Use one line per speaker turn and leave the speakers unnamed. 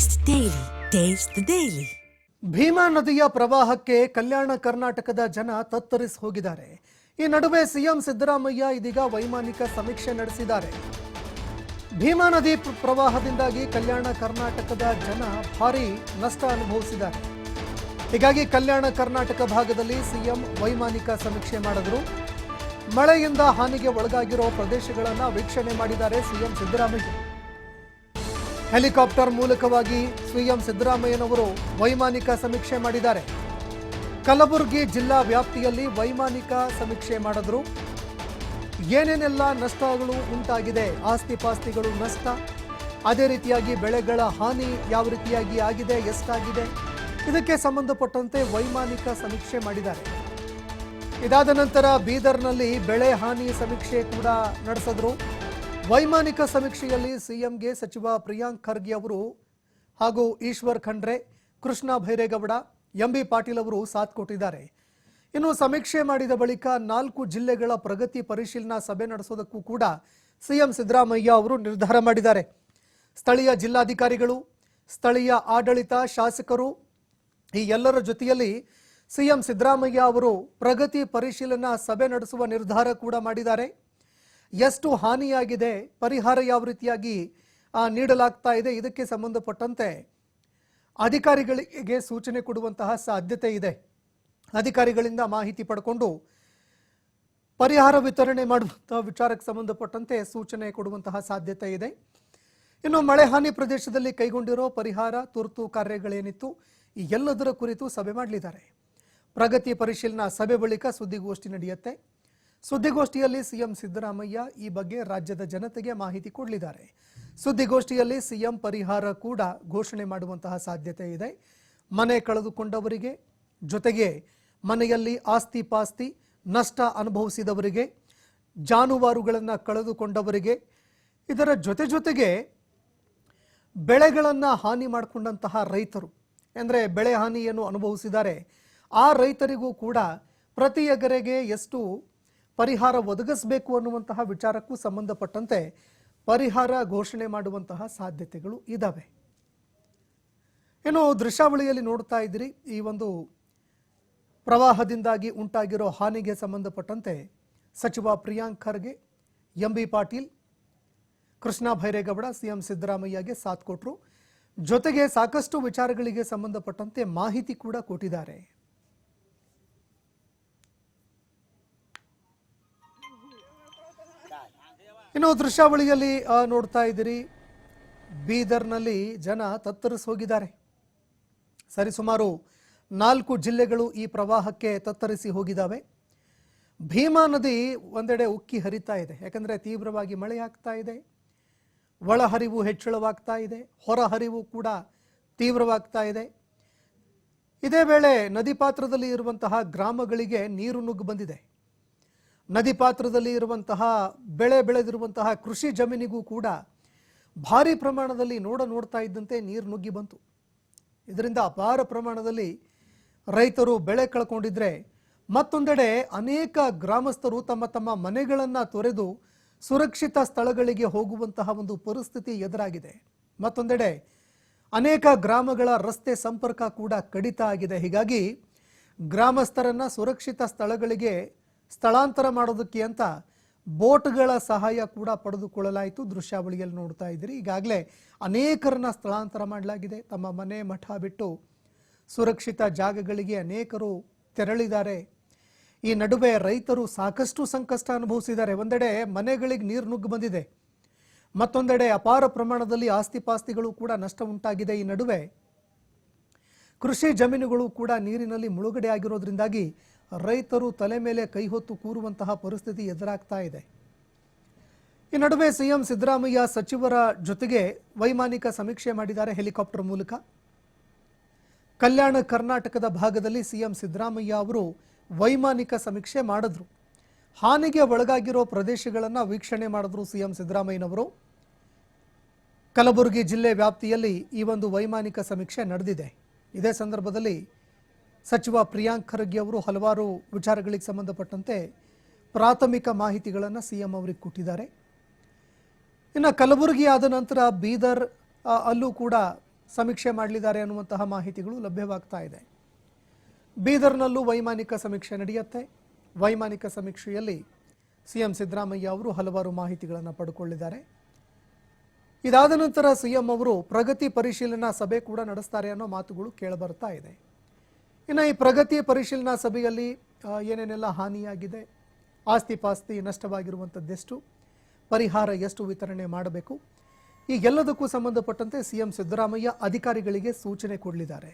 Taste daily taste daily.
Bhima ನದಿಯ ಪ್ರವಾಹಕ್ಕೆ ಕಲ್ಯಾಣ ಕರ್ನಾಟಕದ ಜನ ತತ್ತರಿಸಿ ಹೋಗಿದ್ದಾರೆ. ಈ ನಡುವೆ ಸಿಎಂ ಸಿದ್ದರಾಮಯ್ಯ ಇದೀಗ ವೈಮಾನಿಕ ಸಮೀಕ್ಷೆ ನಡೆಸಿದ್ದಾರೆ. ಭೀಮಾ ನದಿ ಪ್ರವಾಹದಿಂದಾಗಿ ಕಲ್ಯಾಣ ಕರ್ನಾಟಕದ ಜನ ಭಾರಿ ನಷ್ಟ ಅನುಭವಿಸಿದ್ದಾರೆ. ಹೀಗಾಗಿ ಕಲ್ಯಾಣ ಕರ್ನಾಟಕ ಭಾಗದಲ್ಲಿ ಸಿಎಂ ವೈಮಾನಿಕ ಸಮೀಕ್ಷೆ ಮಾಡಿದ್ರು. ಮಳೆಯಿಂದ ಹಾನಿಗೆ ಒಳಗಾಗಿರೋ ಪ್ರದೇಶಗಳನ್ನು ವೀಕ್ಷಣೆ ಮಾಡಿದ್ದಾರೆ ಸಿಎಂ ಸಿದ್ದರಾಮಯ್ಯ. ಹೆಲಿಕಾಪ್ಟರ್ ಮೂಲಕವಾಗಿ ಸಿಎಂ ಸಿದ್ದರಾಮಯ್ಯನವರು ವೈಮಾನಿಕ ಸಮೀಕ್ಷೆ ಮಾಡಿದ್ದಾರೆ. ಕಲಬುರಗಿ ಜಿಲ್ಲಾ ವ್ಯಾಪ್ತಿಯಲ್ಲಿ ವೈಮಾನಿಕ ಸಮೀಕ್ಷೆ ಮಾಡಿದ್ರು. ಏನೇನೆಲ್ಲ ನಷ್ಟಗಳು ಉಂಟಾಗಿದೆ ಆಸ್ತಿ ಪಾಸ್ತಿಗಳು ನಷ್ಟ, ಅದೇ ರೀತಿಯಾಗಿ ಬೆಳೆಗಳ ಹಾನಿ ಯಾವ ರೀತಿಯಾಗಿ ಆಗಿದೆ, ಎಷ್ಟಾಗಿದೆ, ಇದಕ್ಕೆ ಸಂಬಂಧಪಟ್ಟಂತೆ ವೈಮಾನಿಕ ಸಮೀಕ್ಷೆ ಮಾಡಿದ್ದಾರೆ. ಇದಾದ ನಂತರ ಬೀದರ್ನಲ್ಲಿ ಬೆಳೆ ಹಾನಿ ಸಮೀಕ್ಷೆ ಕೂಡ ನಡೆಸಿದ್ರು. ವೈಮಾನಿಕ ಸಮೀಕ್ಷೆಯಲ್ಲಿ ಸಿಎಂಗೆ ಸಚಿವ ಪ್ರಿಯಾಂಕ್ ಖರ್ಗೆ ಅವರು ಹಾಗೂ ಈಶ್ವರ್ ಖಂಡ್ರೆ, ಕೃಷ್ಣ ಭೈರೇಗೌಡ, ಎಂಬಿ ಪಾಟೀಲ್ ಅವರು ಸಾಥ್ ಕೊಟ್ಟಿದ್ದಾರೆ. ಇನ್ನು ಸಮೀಕ್ಷೆ ಮಾಡಿದ ಬಳಿಕ ನಾಲ್ಕು ಜಿಲ್ಲೆಗಳ ಪ್ರಗತಿ ಪರಿಶೀಲನಾ ಸಭೆ ನಡೆಸೋದಕ್ಕೂ ಕೂಡ ಸಿಎಂ ಸಿದ್ದರಾಮಯ್ಯ ಅವರು ನಿರ್ಧಾರ ಮಾಡಿದ್ದಾರೆ. ಸ್ಥಳೀಯ ಜಿಲ್ಲಾಧಿಕಾರಿಗಳು, ಸ್ಥಳೀಯ ಆಡಳಿತ ಶಾಸಕರು ಈ ಎಲ್ಲರ ಜೊತೆಯಲ್ಲಿ ಸಿಎಂ ಸಿದ್ದರಾಮಯ್ಯ ಅವರು ಪ್ರಗತಿ ಪರಿಶೀಲನಾ ಸಭೆ ನಡೆಸುವ ನಿರ್ಧಾರ ಕೂಡ ಮಾಡಿದ್ದಾರೆ. ಎಷ್ಟು ಹಾನಿಯಾಗಿದೆ, ಪರಿಹಾರ ಯಾವ ರೀತಿಯಾಗಿ ನೀಡಲಾಗ್ತಾ ಇದೆ, ಇದಕ್ಕೆ ಸಂಬಂಧಪಟ್ಟಂತೆ ಅಧಿಕಾರಿಗಳಿಗೆ ಸೂಚನೆ ಕೊಡುವಂತಹ ಸಾಧ್ಯತೆ ಇದೆ. ಅಧಿಕಾರಿಗಳಿಂದ ಮಾಹಿತಿ ಪಡ್ಕೊಂಡು ಪರಿಹಾರ ವಿತರಣೆ ಮಾಡುವಂತಹ ವಿಚಾರಕ್ಕೆ ಸಂಬಂಧಪಟ್ಟಂತೆ ಸೂಚನೆ ಕೊಡುವಂತಹ ಸಾಧ್ಯತೆ ಇದೆ. ಇನ್ನು ಮಳೆ ಹಾನಿ ಪ್ರದೇಶದಲ್ಲಿ ಕೈಗೊಂಡಿರೋ ಪರಿಹಾರ, ತುರ್ತು ಕಾರ್ಯಗಳೇನಿತ್ತು, ಈ ಎಲ್ಲದರ ಕುರಿತು ಸಭೆ ಮಾಡಲಿದ್ದಾರೆ. ಪ್ರಗತಿ ಪರಿಶೀಲನಾ ಸಭೆ ಬಳಿಕ ಸುದ್ದಿಗೋಷ್ಠಿ ನಡೆಯುತ್ತೆ. ಸುದ್ದಿಗೋಷ್ಠಿಯಲ್ಲಿ ಸಿಎಂ ಸಿದ್ದರಾಮಯ್ಯ ಈ ಬಗ್ಗೆ ರಾಜ್ಯದ ಜನತೆಗೆ ಮಾಹಿತಿ ಕೊಡಲಿದ್ದಾರೆ. ಸುದ್ದಿಗೋಷ್ಠಿಯಲ್ಲಿ ಸಿಎಂ ಪರಿಹಾರ ಕೂಡ ಘೋಷಣೆ ಮಾಡುವಂತಹ ಸಾಧ್ಯತೆ ಇದೆ. ಮನೆ ಕಳೆದುಕೊಂಡವರಿಗೆ ಜೊತೆಗೆ ಮನೆಯಲ್ಲಿ ಆಸ್ತಿ ಪಾಸ್ತಿ ನಷ್ಟ ಅನುಭವಿಸಿದವರಿಗೆ, ಜಾನುವಾರುಗಳನ್ನು ಕಳೆದುಕೊಂಡವರಿಗೆ, ಇದರ ಜೊತೆ ಜೊತೆಗೆ ಬೆಳೆಗಳನ್ನು ಹಾನಿ ಮಾಡಿಕೊಂಡಂತಹ ರೈತರು, ಅಂದರೆ ಬೆಳೆ ಹಾನಿಯನ್ನು ಅನುಭವಿಸಿದ್ದಾರೆ. ಆ ರೈತರಿಗೂ ಕೂಡ ಪ್ರತಿ ಎಕರೆಗೆ ಎಷ್ಟು ಪರಿಹಾರ ಒದಗಿಸಬೇಕು ಅನ್ನುವಂತಹ ವಿಚಾರಕ್ಕೂ ಸಂಬಂಧಪಟ್ಟಂತೆ ಪರಿಹಾರ ಘೋಷಣೆ ಮಾಡುವಂತಹ ಸಾಧ್ಯತೆಗಳು ಇದ್ದಾವೆ ಇನ್ನು ದೃಶ್ಯಾವಳಿಯಲ್ಲಿ ನೋಡ್ತಾ ಇದ್ದೀರಿ, ಈ ಒಂದು ಪ್ರವಾಹದಿಂದಾಗಿ ಉಂಟಾಗಿರೋ ಹಾನಿಗೆ ಸಂಬಂಧಪಟ್ಟಂತೆ ಸಚಿವ Priyank Kharge, M B Patil, Krishna Byregowda, CM ಸಿದ್ದರಾಮಯ್ಯಗೆ ಸಾಥ್ ಕೊಟ್ಟರು ಜೊತೆಗೆ ಸಾಕಷ್ಟು ವಿಚಾರಗಳಿಗೆ ಸಂಬಂಧಪಟ್ಟಂತೆ ಮಾಹಿತಿ ಕೂಡ ಕೊಟ್ಟಿದ್ದಾರೆ. ಇನ್ನು ದೃಶ್ಯಾವಳಿಯಲ್ಲಿ ನೋಡ್ತಾ ಇದ್ದೀರಿ. ಬೀದರ್ನಲ್ಲಿ ಜನ ತತ್ತರಿಸಿ ಹೋಗಿದ್ದಾರೆ. ಸರಿಸುಮಾರು ನಾಲ್ಕು ಜಿಲ್ಲೆಗಳು ಈ ಪ್ರವಾಹಕ್ಕೆ ತತ್ತರಿಸಿ ಹೋಗಿದ್ದಾವೆ. ಭೀಮಾ ನದಿ ಒಂದೆಡೆ ಉಕ್ಕಿ ಹರಿತಾ ಇದೆ. ಯಾಕಂದರೆ ತೀವ್ರವಾಗಿ ಮಳೆ ಆಗ್ತಾ ಇದೆ. ಒಳಹರಿವು ಹೆಚ್ಚಳವಾಗ್ತಾ ಇದೆ. ಹೊರಹರಿವು ಕೂಡ ತೀವ್ರವಾಗ್ತಾ ಇದೆ. ಇದೇ ವೇಳೆ ನದಿ ಪಾತ್ರದಲ್ಲಿ ಇರುವಂತಹ ಗ್ರಾಮಗಳಿಗೆ ನೀರು ನುಗ್ಗು ಬಂದಿದೆ. ನದಿ ಪಾತ್ರದಲ್ಲಿ ಇರುವಂತಹ, ಬೆಳೆ ಬೆಳೆದಿರುವಂತಹ ಕೃಷಿ ಜಮೀನಿಗೂ ಕೂಡ ಭಾರಿ ಪ್ರಮಾಣದಲ್ಲಿ ನೋಡ ನೋಡ್ತಾ ಇದ್ದಂತೆ ನೀರು ನುಗ್ಗಿ ಬಂತು. ಇದರಿಂದ ಅಪಾರ ಪ್ರಮಾಣದಲ್ಲಿ ರೈತರು ಬೆಳೆ ಕಳ್ಕೊಂಡಿದ್ರೆ ಮತ್ತೊಂದೆಡೆ ಅನೇಕ ಗ್ರಾಮಸ್ಥರು ತಮ್ಮ ತಮ್ಮ ಮನೆಗಳನ್ನು ತೊರೆದು ಸುರಕ್ಷಿತ ಸ್ಥಳಗಳಿಗೆ ಹೋಗುವಂತಹ ಒಂದು ಪರಿಸ್ಥಿತಿ ಎದುರಾಗಿದೆ. ಮತ್ತೊಂದೆಡೆ ಅನೇಕ ಗ್ರಾಮಗಳ ರಸ್ತೆ ಸಂಪರ್ಕ ಕೂಡ ಕಡಿತ ಆಗಿದೆ. ಹೀಗಾಗಿ ಗ್ರಾಮಸ್ಥರನ್ನ ಸುರಕ್ಷಿತ ಸ್ಥಳಗಳಿಗೆ ಸ್ಥಳಾಂತರ ಮಾಡೋದಕ್ಕೆ ಅಂತ ಬೋಟ್ಗಳ ಸಹಾಯ ಕೂಡ ಪಡೆದುಕೊಳ್ಳಲಾಯಿತು. ದೃಶ್ಯಾವಳಿಯಲ್ಲಿ ನೋಡ್ತಾ ಇದ್ದೀರಿ. ಈಗಾಗಲೇ ಅನೇಕರನ್ನ ಸ್ಥಳಾಂತರ ಮಾಡಲಾಗಿದೆ. ತಮ್ಮ ಮನೆ ಮಠ ಬಿಟ್ಟು ಸುರಕ್ಷಿತ ಜಾಗಗಳಿಗೆ ಅನೇಕರು ತೆರಳಿದ್ದಾರೆ. ಈ ನಡುವೆ ರೈತರು ಸಾಕಷ್ಟು ಸಂಕಷ್ಟ ಅನುಭವಿಸಿದ್ದಾರೆ. ಒಂದೆಡೆ ಮನೆಗಳಿಗೆ ನೀರು ನುಗ್ಗು ಬಂದಿದೆ. ಮತ್ತೊಂದೆಡೆ ಅಪಾರ ಪ್ರಮಾಣದಲ್ಲಿ ಆಸ್ತಿ ಪಾಸ್ತಿಗಳು ಕೂಡ ನಷ್ಟ ಉಂಟಾಗಿದೆ. ಈ ನಡುವೆ ಕೃಷಿ ಜಮೀನುಗಳು ಕೂಡ ನೀರಿನಲ್ಲಿ ಮುಳುಗಡೆ ಆಗಿರೋದ್ರಿಂದಾಗಿ ರೈತರು ತಲೆ ಮೇಲೆ ಕೈ ಹೊತ್ತು ಕೂರುವಂತಹ ಪರಿಸ್ಥಿತಿ ಎದುರಾಗ್ತಾ ಇದೆ. ಈ ನಡುವೆ ಸಿಎಂ ಸಿದ್ದರಾಮಯ್ಯ ಸಚಿವರ ಜೊತೆಗೆ ವೈಮಾನಿಕ ಸಮೀಕ್ಷೆ ಮಾಡಿದ್ದಾರೆ ಹೆಲಿಕಾಪ್ಟರ್ ಮೂಲಕ. ಕಲ್ಯಾಣ ಕರ್ನಾಟಕದ ಭಾಗದಲ್ಲಿ ಸಿಎಂ ಸಿದ್ದರಾಮಯ್ಯ ಅವರು ವೈಮಾನಿಕ ಸಮೀಕ್ಷೆ ಮಾಡಿದ್ರು. ಹಾನಿಗೆ ಒಳಗಾಗಿರೋ ಪ್ರದೇಶಗಳನ್ನು ವೀಕ್ಷಣೆ ಮಾಡಿದ್ರು ಸಿಎಂ ಸಿದ್ದರಾಮಯ್ಯನವರು. ಕಲಬುರಗಿ ಜಿಲ್ಲೆ ವ್ಯಾಪ್ತಿಯಲ್ಲಿ ಈ ಒಂದು ವೈಮಾನಿಕ ಸಮೀಕ್ಷೆ ನಡೆದಿದೆ. ಇದೇ ಸಂದರ್ಭದಲ್ಲಿ ಸಚಿವ ಪ್ರಿಯಾಂಕ್ ಖರ್ಗೆ ಅವರು ಹಲವಾರು ವಿಚಾರಗಳಿಗೆ ಸಂಬಂಧಪಟ್ಟಂತೆ ಪ್ರಾಥಮಿಕ ಮಾಹಿತಿಗಳನ್ನು ಸಿಎಂ ಅವರಿಗೆ ಕೊಟ್ಟಿದ್ದಾರೆ. ಇನ್ನು ಕಲಬುರಗಿ ಆದ ನಂತರ ಬೀದರ್ ಅಲ್ಲೂ ಕೂಡ ಸಮೀಕ್ಷೆ ಮಾಡಲಿದ್ದಾರೆ ಅನ್ನುವಂತಹ ಮಾಹಿತಿಗಳು ಲಭ್ಯವಾಗ್ತಾ ಇದೆ. ಬೀದರ್ನಲ್ಲೂ ವೈಮಾನಿಕ ಸಮೀಕ್ಷೆ ನಡೆಯುತ್ತೆ. ವೈಮಾನಿಕ ಸಮೀಕ್ಷೆಯಲ್ಲಿ ಸಿಎಂ ಸಿದ್ದರಾಮಯ್ಯ ಅವರು ಹಲವಾರು ಮಾಹಿತಿಗಳನ್ನು ಪಡ್ಕೊಳ್ಳಿದ್ದಾರೆ. ಇದಾದ ನಂತರ ಸಿಎಂ ಅವರು ಪ್ರಗತಿ ಪರಿಶೀಲನಾ ಸಭೆ ಕೂಡ ನಡೆಸ್ತಾರೆ ಅನ್ನೋ ಮಾತುಗಳು ಕೇಳಬರ್ತಾ ಇದೆ. ಇನ್ನು ಈ ಪ್ರಗತಿ ಪರಿಶೀಲನಾ ಸಭೆಯಲ್ಲಿ ಏನೇನೆಲ್ಲ ಹಾನಿಯಾಗಿದೆ, ಆಸ್ತಿ ಪಾಸ್ತಿ ನಷ್ಟವಾಗಿರುವಂಥದ್ದೆಷ್ಟು, ಪರಿಹಾರ ಎಷ್ಟು ವಿತರಣೆ ಮಾಡಬೇಕು, ಈ ಎಲ್ಲದಕ್ಕೂ ಸಂಬಂಧಪಟ್ಟಂತೆ ಸಿಎಂ ಸಿದ್ದರಾಮಯ್ಯ ಅಧಿಕಾರಿಗಳಿಗೆ ಸೂಚನೆ ಕೊಡಲಿದ್ದಾರೆ.